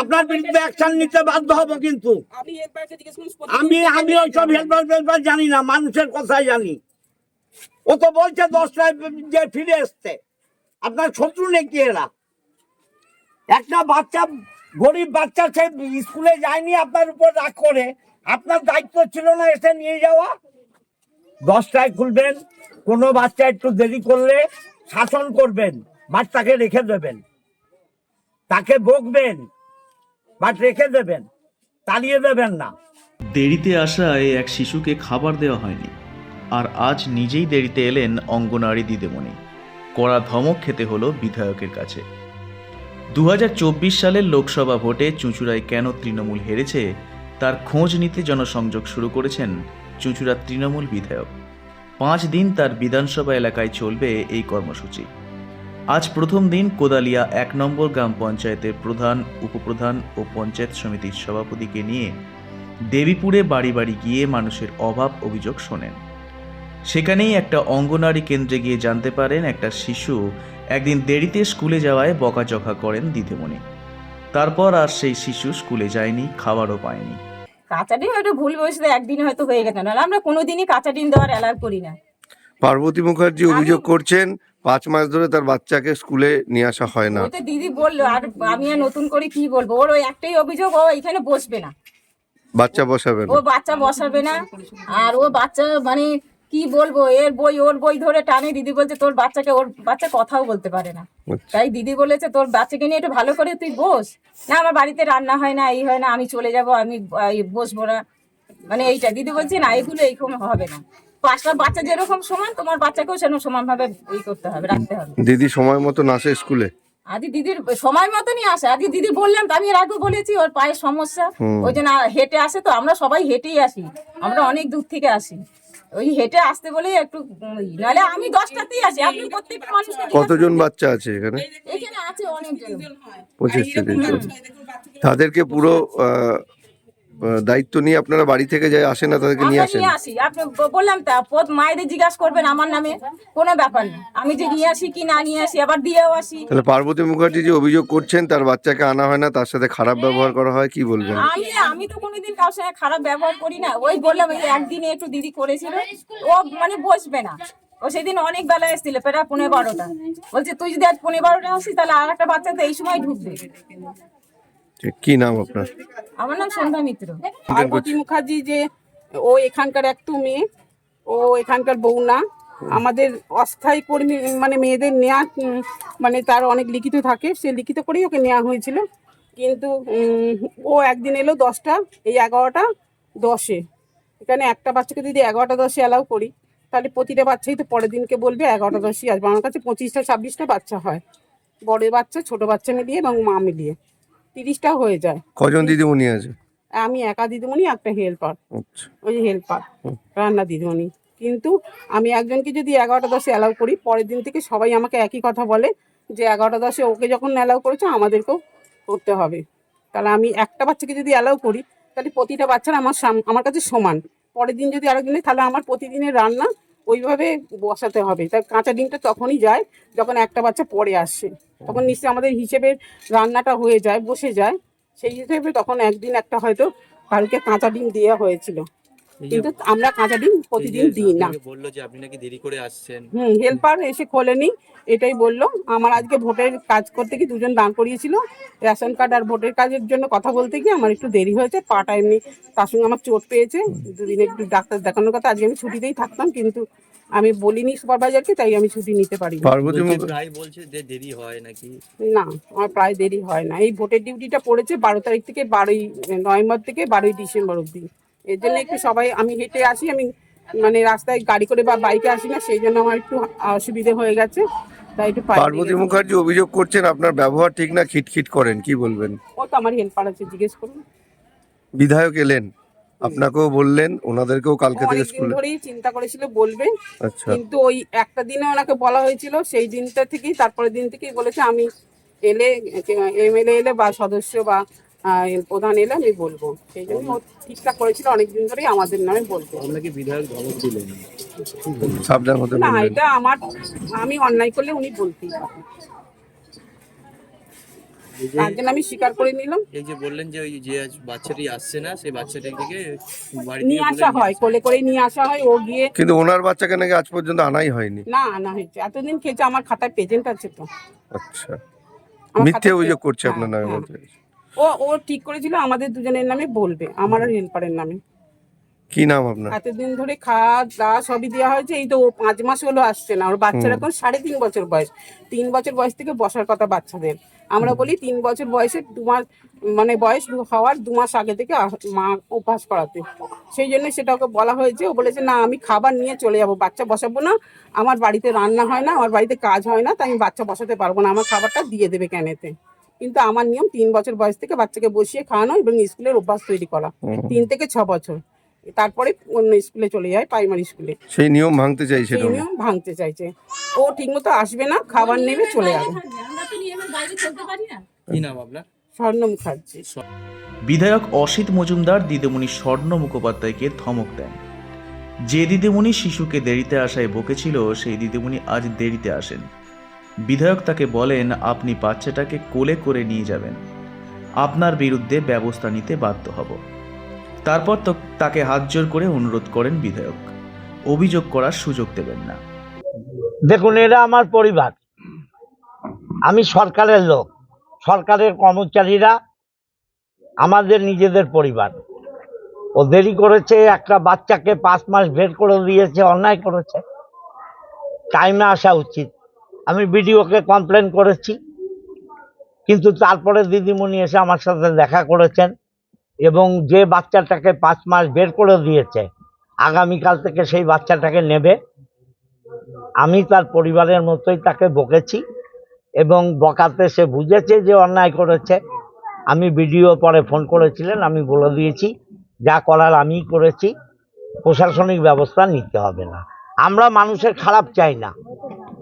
আপনার বিরুদ্ধে অ্যাকশন নিতে বাধ্য হব কিন্তু। আমি আমি ওইসব হেল্পার ফেল্পার জানি না মানুষের কথাই জানি। ও তো বলছে দশটায় যে ফিরে এসছে। আপনার শত্রু নাকি এরা? একটা বাচ্চা গরিব বাচ্চা সে স্কুলে যায়নি আপনার উপর রাগ করে। আপনার দায়িত্ব ছিল না এসে নিয়ে যাওয়া। দশটায় খুলবেন কোনো বাচ্চা একটু দেরি করলে শাসন করবেন বাচ্চাকে রেখে দেবেন। তাকে বকবেন। বাট রেখে দেবেন, তাড়িয়ে দেবেন না। দেরিতে আসায় এক শিশুকে খাবার দেওয়া হয়নি। আর আজ নিজেই দেরিতে এলেন অঙ্গনারী দিদিমণি। কড়া ধমক খেতে হলো বিধায়কের কাছে। দু হাজার চব্বিশ সালের লোকসভা ভোটে চুঁচুড়ায় কেন তৃণমূল হেরেছে, তার খোঁজ নিতে জনসংযোগ শুরু করেছেন চুঁচুড়ার তৃণমূল বিধায়ক। পাঁচ দিন তার বিধানসভা এলাকায় চলবে এই কর্মসূচি। আজ প্রথম দিন কোদালিয়া এক নম্বর গ্রাম পঞ্চায়েতের প্রধান উপপ্রধান ও পঞ্চায়েত সমিতির সভাপতিকে নিয়ে দেবীপুরে বাড়ি বাড়ি গিয়ে মানুষের অভাব অভিযোগ শোনেন। সেখানেই একটা অঙ্গনারী কেন্দ্রে গিয়ে জানতে পারেন একটা শিশু একদিন দেরিতে স্কুলে যাওয়ায় বকাঝকা করেন দিদিমণি। তারপর আর সেই শিশু স্কুলে যায়নি খাবারও পায়নি। কাঁচা ডিম হয়তো ভুল বসে একদিন হয়তো হয়ে গেছে না আমরা কোনোদিনই কাঁচা ডিম দেওয়ার অ্যালাউ করি না। পার্বতী মুখার্জি অভিযোগ করছেন পাঁচ মাস ধরে তার বাচ্চাকে স্কুলে নিয়ে আসা হয় না। দিদি বলল আর আমি আর নতুন করে কি বলব? ওর ওই একটাই অভিযোগ ও এখানে বসবে না। বাচ্চা বসাবেন ও বাচ্চা বসাবে না। আর ও বাচ্চা মানে কি বলব এর বই ওর বই ধরে টানে। দিদি বলছে তোর বাচ্চাকে ওর বাচ্চা কথাও বলতে পারে না। আচ্ছা। তাই দিদি বলেছে তোর বাচ্চাকে নিয়ে একটু ভালো করে তুই বস। না আমার বাড়িতে রান্না হয় না এই হয় না আমি চলে যাব আমি বসবো না। মানে এইটা দিদি বলছে না এগুলো এইরকম হবে না। পাঁচটা বাচ্চা যেরকম সমান তোমার বাচ্চাকেও সেরকম সমান ভাবে ই করতে হবে রাখতে হবে। দিদি সময় মতো আসে স্কুলে? আদি দিদির সময় মতনই আসে। আদি দিদি বললাম তো আমি এর আগে বলেছি ওর পায়ের সমস্যা। ওই জন্য হেঁটে আসে তো আমরা সবাই হেঁটেই আসি। আমরা অনেক দূর থেকে আসি। ওই হেঁটে আসতে বলেই একটু নাহলে আমি দশটাতেই আসি। আপনি প্রত্যেকটা জিজ্ঞাসা কতজন বাচ্চা আছে এখানে। এখানে আছে অনেকজন। পঁচিশ তিরিশ তাদেরকে পুরো দায়িত্ব নিয়ে আপনারা বাড়ি থেকে যায় আসেন না তাদেরকে নিয়ে আমরা আসেন? আসি। আপনি বললাম তা পদ মায়েদের জিজ্ঞাসা করবেন আমার নামে কোনো ব্যাপার না আমি যে নিয়ে আসি কি না নিয়ে আসি আবার দিয়েও আসি। তাহলে পার্বতী মুখার্জি যে অভিযোগ করছেন তার বাচ্চাকে আনা হয় না তার সাথে খারাপ ব্যবহার করা হয় কি বলবেন? আমি আমি তো কোনোদিন কারোর সাথে খারাপ ব্যবহার করি না। ওই বললাম এই একদিনে একটু দিদি করেছিল ও মানে বসবে না। ও সেদিন অনেক বেলা এসেছিল প্রায় পনেরো বারোটা। বলছে তুই যদি আজ পনেরো বারোটা আসিস তাহলে আর একটা বাচ্চা তো এই সময় ঢুকবে। কি নাম আপনার? আমার নাম সন্ধ্যা মিত্র। পার্বতী মুখার্জি যে ও এখানকার একটু মেয়ে ও এখানকার বউ না। আমাদের অস্থায়ী কর্মী মানে মেয়েদের নেওয়া মানে তার অনেক লিখিত থাকে সে লিখিত করেই ওকে নেওয়া হয়েছিল। কিন্তু ও একদিন এলো দশটা এই এগারোটা দশে। এখানে একটা বাচ্চাকে যদি এগারোটা দশে অ্যালাউ করি তাহলে প্রতিটা বাচ্চাই তো পরের দিনকে বলবে এগারোটা দশই আসবে। আমার কাছে পঁচিশটা ছাব্বিশটা বাচ্চা হয়। বড় বাচ্চা ছোট বাচ্চা মিলিয়ে এবং মা মিলিয়ে। তিরিশটা হয়ে যায়। কজন দিদিমণি আছে? আমি একা দিদিমণি একটা হেল্পার আচ্ছা। ওই যে হেল্পার রান্না দিদিমণি। কিন্তু আমি একজনকে যদি এগারোটা দশে অ্যালাউ করি পরের দিন থেকে সবাই আমাকে একই কথা বলে যে এগারোটা দশে ওকে যখন অ্যালাউ করেছ আমাদেরকেও করতে হবে। তাহলে আমি একটা বাচ্চাকে যদি অ্যালাউ করি তাহলে প্রতিটা বাচ্চার আমার সাম- আমার কাছে সমান। পরের দিন যদি আরেকদিনে তাহলে আমার প্রতিদিনের রান্না ওইভাবে বসাতে হবে। তার কাঁচা ডিমটা তখনই যায় যখন একটা বাচ্চা পরে আসে। তখন নিশ্চয়ই আমাদের হিসেবে রান্নাটা হয়ে যায় বসে যায়। সেই হিসেবে তখন একদিন একটা হয়তো কালকে কাঁচা ডিম দেওয়া হয়েছিল। কিন্তু আমরা কাঁচা ডিম প্রতিদিন দিই না। বলল যে আপনি নাকি দেরি করে আসছেন। হুম হেল্পার এসে খোলেনি এটাই বলল। আমার আজকে ভোটের কাজ করতে গিয়ে দুজন দান করিয়েছিল। রেশন কার্ড আর ভোটের কাজের জন্য কথা বলতে গিয়ে আমার একটু দেরি হয়েছে পাটা এমনি তার সঙ্গে আমার চোট পেয়েছে। দুদিন একটু ডাক্তার দেখানোর কথা আজকে আমি ছুটিতেই থাকতাম কিন্তু আমি বলিনি সুপারভাইজারকে তাই আমি ছুটি নিতে পারি পার্বতী প্রায় বলছে যে দেরি হয় নাকি? না আমার প্রায় দেরি হয় না। এই ভোটের ডিউটিটা পড়েছে বারো তারিখ থেকে বারোই নভেম্বর থেকে বারোই ডিসেম্বর অবধি। এর জন্য একটু সবাই আমি হেঁটে আসি আমি মানে রাস্তায় গাড়ি করে বা বাইকে আসি না সেই জন্য আমার একটু অসুবিধে হয়ে গেছে তাই একটু পার্বতী। মুখার্জি অভিযোগ করছেন আপনার ব্যবহার ঠিক না খিটখিট করেন কি বলবেন? ও তো আমার হেল্পার আছে জিজ্ঞেস করুন। বিধায়ক এলেন আপনাকেও বললেন ওনাদেরকেও কালকে থেকে স্কুলে ধরেই চিন্তা করেছিল বলবে আচ্ছা। কিন্তু ওই একটা দিনে ওনাকে বলা হয়েছিল সেই দিনটা থেকেই তারপরের দিন থেকেই বলেছে আমি এলে এমএলএ এলে বা সদস্য বা প্রধান এলে আমি বলব। সেই জন্য ও ঠিকঠাক করেছিল অনেকদিন ধরেই আমাদের নামে বলতো আপনাকে বিধায়ক ধমক দিলেন সাবধান হতে না এটা আমার আমি অন্যায় করলে উনি বলতেই তার জন্য আমি স্বীকার করে নিলাম। এই যে বললেন যে ওই যে আজ বাচ্চাটি আসছে না সেই বাচ্চাটিকে নিয়ে আসা হয় কোলে করে নিয়ে আসা হয় ও গিয়ে কিন্তু ওনার বাচ্চাকে নাকি আজ পর্যন্ত আনাই হয়নি। না আনা হয়েছে। এতদিন খেয়েছে আমার খাতায় পেজেন্ট আছে তো। আচ্ছা। মিথ্যে অভিযোগ করছে হ্যাঁ, আপনার নামে হ্যাঁ। বলতে ও ও ঠিক করেছিল আমাদের দুজনের নামে বলবে আমার আর হেল্পারের নামে। কি নাম আপনার? এতদিন ধরে খাওয়া দাওয়া সবই দেওয়া হয়েছে এই তো ও পাঁচ মাস হলো আসছে না ওর বাচ্চার। এখন সাড়ে তিন বছর বয়স। তিন বছর বয়স থেকে বসার কথা বাচ্চাদের। আমরা বলি তিন বছর বয়সে দু মাস মানে বয়স হওয়ার দু মাস আগে থেকে মা অভ্যাস করাতে। সেই জন্য সেটা ওকে বলা হয়েছে ও বলেছে না আমি খাবার নিয়ে চলে যাব বাচ্চা বসাবো না আমার বাড়িতে রান্না হয় না আমার বাড়িতে কাজ হয় না তাই আমি বাচ্চা বসাতে পারব না আমার খাবারটা দিয়ে দেবে ক্যানেতে। কিন্তু আমার নিয়ম তিন বছর বয়স থেকে বাচ্চাকে বসিয়ে খাওয়ানো এবং স্কুলের অভ্যাস তৈরি করা। তিন থেকে ছ বছর। তারপরে অন্য স্কুলে চলে যায় প্রাইমারি স্কুলে। সেই নিয়ম ভাঙতে চাইছে সেই নিয়ম ভাঙতে চাইছে। ও ঠিকমতো আসবে না খাবার নেবে চলে যাবে। কি নাম আপনার? স্বর্ণ মুখার্জি। বিধায়ক অসিত মজুমদার দিদিমণি স্বর্ণ মুখোপাধ্যায়কে ধমক দেন। যে দিদিমণি শিশুকে দেরিতে আসায় বকেছিল সেই দিদিমণি আজ দেরিতে আসেন। বিধায়ক তাকে বলেন, আপনি বাচ্চাটাকে কোলে করে নিয়ে যাবেন। আপনার বিরুদ্ধে ব্যবস্থা নিতে বাধ্য হব। তারপর তো তাকে হাত জোর করে অনুরোধ করেন বিধায়ক। অভিযোগ করার সুযোগ দেবেন না। দেখুন এরা আমার পরিবার। আমি সরকারের লোক। সরকারের কর্মচারীরা আমাদের নিজেদের পরিবার। ও দেরি করেছে, একটা বাচ্চাকে পাঁচ মাস বের করে দিয়েছে, অন্যায় করেছে। টাইমে আসা উচিত। আমি বিডিওকে কমপ্লেন করেছি। কিন্তু তারপরে দিদিমণি এসে আমার সাথে দেখা করেছেন এবং যে বাচ্চাটাকে পাঁচ মাস বের করে দিয়েছে, আগামীকাল থেকে সেই বাচ্চাটাকে নেবে। আমি তার পরিবারের মতোই তাকে বকেছি এবং বকাতে সে বুঝেছে যে অন্যায় করেছে। আমি ভিডিও পরে ফোন করেছিলেন, আমি বলে দিয়েছি, যা করার আমিই করেছি, প্রশাসনিক ব্যবস্থা নিতে হবে না। আমরা মানুষের খারাপ চাই না।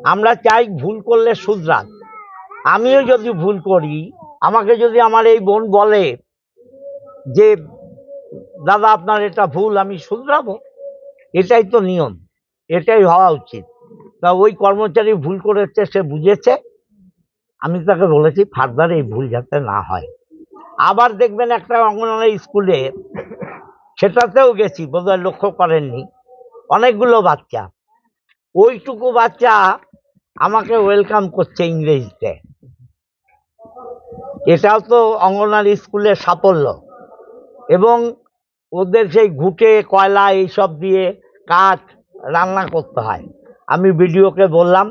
আমরা চাই ভুল করলে শুধরান আমিও যদি ভুল করি, আমাকে যদি আমার এই বোন বলে যে, দাদা, আপনার এটা ভুল, আমি শুধরাবো। এটাই তো নিয়ম, এটাই হওয়া উচিত। তা ওই কর্মচারী ভুল করেছে, সে বুঝেছে। আমি তাকে বলেছি, ফার্দার, এই ভুল যাতে না হয়। আবার দেখবেন একটা অঙ্গনওয়াড়ি স্কুলে, সেটাতেও গেছি, বোধহয় লক্ষ্য করেননি, অনেকগুলো বাচ্চা। ওইটুকু বাচ্চা আমাকে ওয়েলকাম করছে ইংরেজিতে। এটাও তো অঙ্গনওয়াড়ি স্কুলের সাফল্য। এবং ওদের সেই ঘুটে, কয়লা এইসব দিয়ে কাঠ রান্না করতে হয়। আমি বিডিওকে বললাম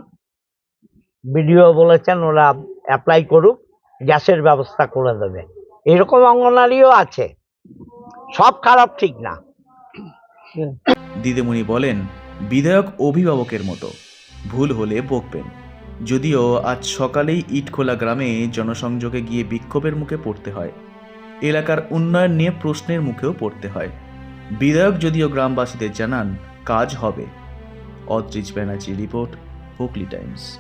বিডিও বলেছেন ওরা অ্যাপ্লাই করুক, গ্যাসের ব্যবস্থা করে দেবে। এরকম অঙ্গনারীও আছে। সব খারাপ ঠিক না। দিদিমণি বলেন বিধায়ক অভিভাবকের মতো। ভুল হলে বকবেন। যদিও আজ সকালেই ইটখোলা গ্রামে জনসংযোগে গিয়ে বিক্ষোভের মুখে পড়তে হয়। এলাকার উন্নয়ন নিয়ে প্রশ্নের মুখেও পড়তে হয়। বিধায়ক যদিও গ্রামবাসীদের জানান, কাজ হবে। Adrij Banerjee report, Hooghly times.